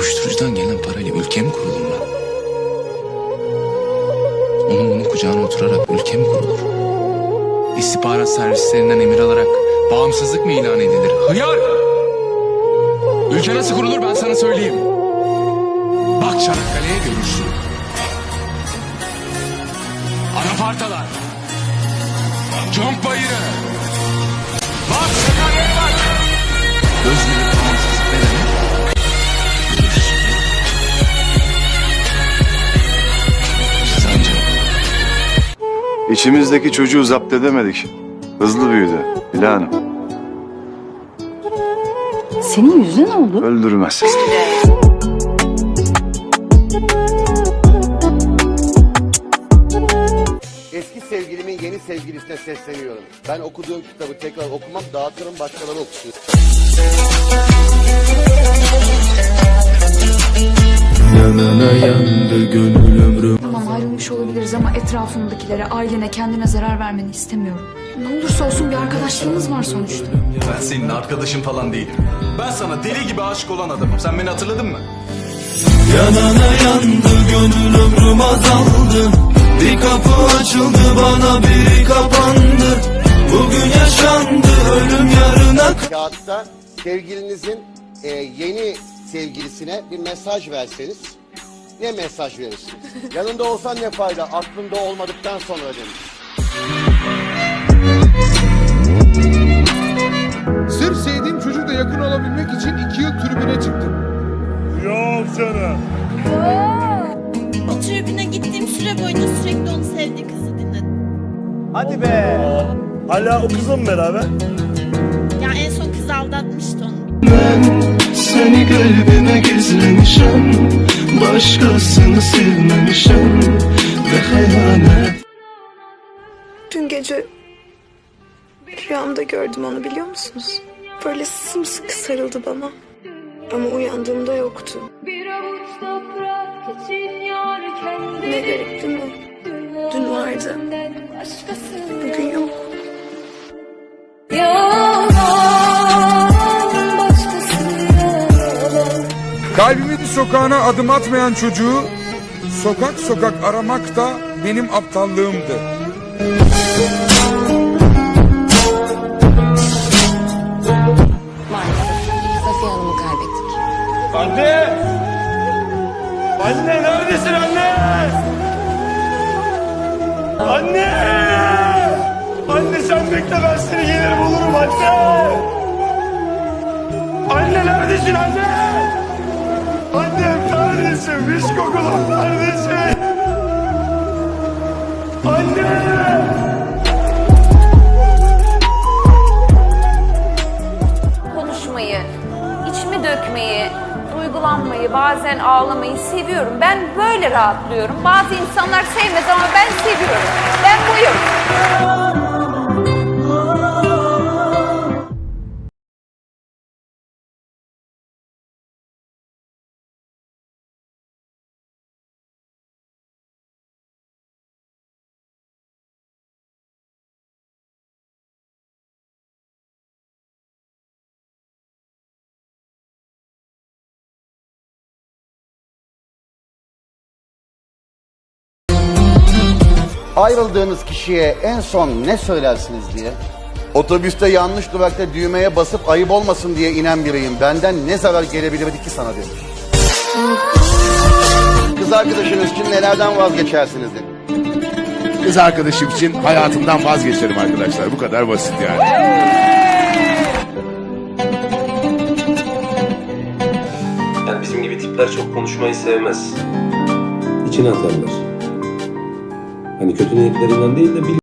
Uyuşturucudan gelen parayla ülke mi kurulur lan? Onun bunun kucağına oturarak ülke mi kurulur? İstihbarat servislerinden emir alarak bağımsızlık mı ilan edilir? Hıyar! Ülke nasıl kurulur ben sana söyleyeyim. Bak Çanakkale'ye görürsün. Anafartalar. Conk Bayırı. Bak Sakarya'ya bak. Özgürlük İçimizdeki çocuğu zapt edemedik. Hızlı büyüdü. Hila Hanım. Senin yüzüne ne oldu? Öldürmez. Eski sevgilimin yeni sevgilisine sesleniyorum. Ben okuduğum kitabı tekrar okumam, dağıtırım başkaları okusun. Yanına yandı gönül ömrüm. Tamam ayrılmış olabiliriz ama etrafındakilere, ailene, kendine zarar vermeni istemiyorum. Ne olursa olsun bir arkadaşlığımız var sonuçta. Ben senin arkadaşın falan değilim. Ben sana deli gibi aşık olan adamım. Sen beni hatırladın mı? Yanana yandı gönül ömrüm azaldı Bir kapı açıldı bana biri kapandı Bugün yaşandı ölüm yarına Kağıtta sevgilinizin e, yeni sevgilisine bir mesaj verseniz ne mesaj verirsiniz? Yanında olsan ne fayda, aklında olmadıktan sonra demiş. Sırf sevdiğim çocukla yakın olabilmek için iki yıl tribüne çıktım. O tribüne gittiğim süre boyunca sürekli onu sevdiği kızı dinledim. Hadi be Hala o kızla mı beraber? Ya en son kız aldatmıştı onu. Seni kalbime gizlemişim Başkasını sevmemişim Ve hayalet Dün gece rüyamda gördüm onu biliyor musunuz? Böyle sımsıkı sarıldı bana. Ama uyandığımda yoktu. Ne garip değil mi? Dün vardı. Bugün yok. Kalbimin sokağına adım atmayan çocuğu sokak sokak aramak da benim aptallığımdı. Safiye Hanım'ı kaybettik. Anne! Anne neredesin anne? Anne! Anne sen bekle ben seni gelir bulurum anne! Anne neredesin anne? Annem neredesin? Viş kokulum neredesin? Anne! Konuşmayı, içimi dökmeyi, duygulanmayı, bazen ağlamayı seviyorum. Ben böyle rahatlıyorum. Bazı insanlar sevmez ama ben seviyorum. Ben buyum. Ayrıldığınız kişiye en son ne söylersiniz diye. Otobüste yanlış durakta düğmeye basıp ayıp olmasın diye inen biriyim. Benden ne zarar gelebilirdi ki sana demiş. Kız arkadaşınız için nelerden vazgeçersiniz dedi. Kız arkadaşım için hayatımdan vazgeçerim arkadaşlar. Bu kadar basit yani. Yani bizim gibi tipler çok konuşmayı sevmez. İçine atarlar. Hani kötü niyetlerinden değil de bil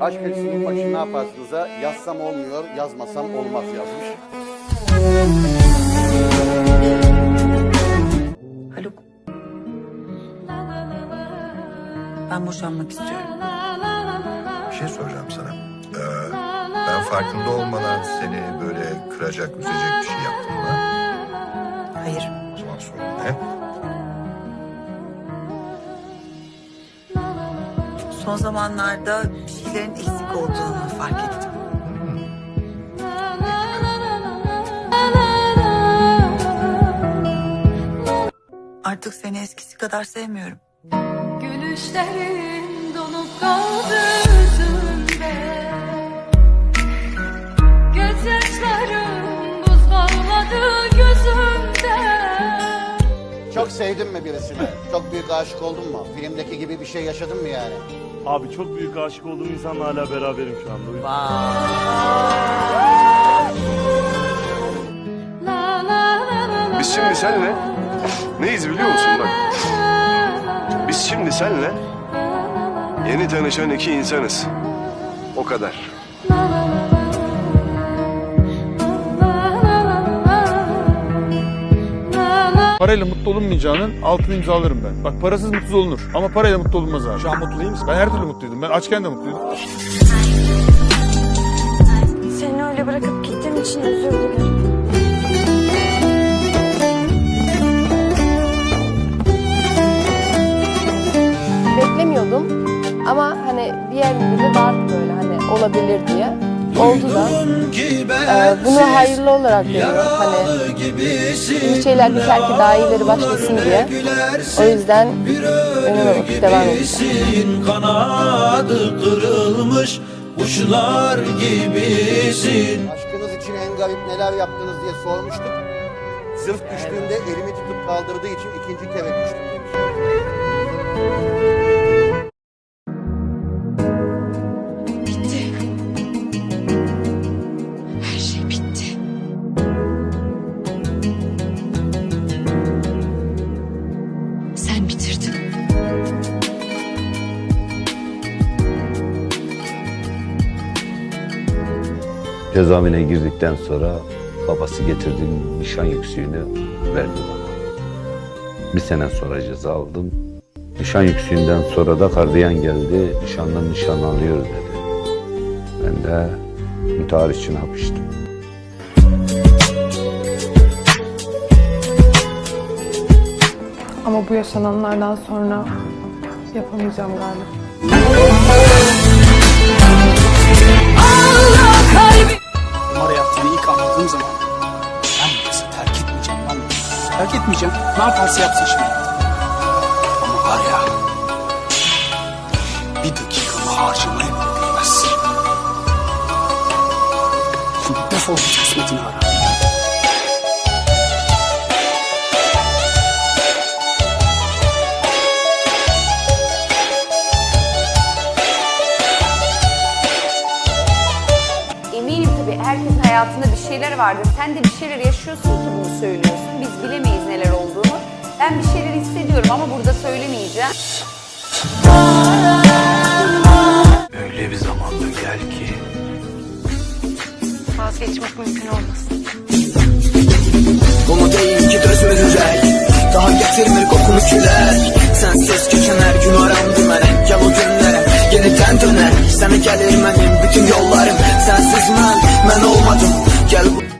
Aşk acısının başı ne yaparsınız'a yazsam olmuyor, yazmasam olmaz yazmış. Boşanmak istiyorum. Bir şey soracağım sana. Ee, ben farkında olmadan seni böyle kıracak, üzecek bir şey yaptım mı? Hayır. O zaman sorun ne? Son zamanlarda bir şeylerin eksik olduğunu fark ettim. Hmm. Artık seni eskisi kadar sevmiyorum. Gülüşlerin donup kaldı yüzümde Gözyaşlarım buz kalmadı gözümde Çok sevdin mi birisini? Çok büyük aşık oldun mu? Filmdeki gibi bir şey yaşadın mı yani? Abi çok büyük aşık olduğum insanla hala beraberim şu anda. O yüzden- La la la la la Biz şimdi senle neyiz biliyor musun bak? Biz şimdi senle yeni tanışan iki insanız. O kadar. Parayla mutlu olunmayacağının altını imzalarım ben. Bak parasız mutsuz olunur ama parayla mutlu olunmaz abi. Şu an mutlu değil misin? Ben her türlü mutluydum. Ben açken de mutluydum. Seni öyle bırakıp gittiğim için özür dilerim. Ee, bunu hayırlı olarak görüyorum. Hani iyi şeyler biter ki daha iyileri başlasın diye. O yüzden önüme bakıp devam edeceğim. Kanadı kırılmış kuşlar gibisin. Aşkınız için en garip neler yaptınız diye sormuştuk. Zırh düştüğümde elimi tutup kaldırdığı için ikinci kere düştüm demiş. Cezaevine girdikten sonra babası getirdiğim nişan yüksüğünü verdi bana. Bir sene sonra ceza aldım. Nişan yüksüğünden sonra da gardiyan geldi, nişandan nişan alıyor dedi. Ben de intihar için hapıştım. Ama bu yaşananlardan sonra yapamayacağım galiba. Anladığım zaman ben bu kızı terk etmeyeceğim lan. Terk etmeyeceğim. Ne yaparsa yapsın şimdi. Ama var ya bir dakikamı harcamaya bilmez. Şimdi defol git kısmetini ara. Şeyler vardır. Sen de bir şeyler yaşıyorsun ki bunu söylüyorsun. Biz bilemeyiz neler olduğunu. Ben bir şeyler hissediyorum ama burada söylemeyeceğim. Öyle bir zamanda gel ki Vazgeçmek mümkün olmasın. Bunu değil ki yürek Daha getirmir kokunu külək Sensiz geçen her gün aram dümerek Gel o günlere yeniden döner Seni gelir benim algo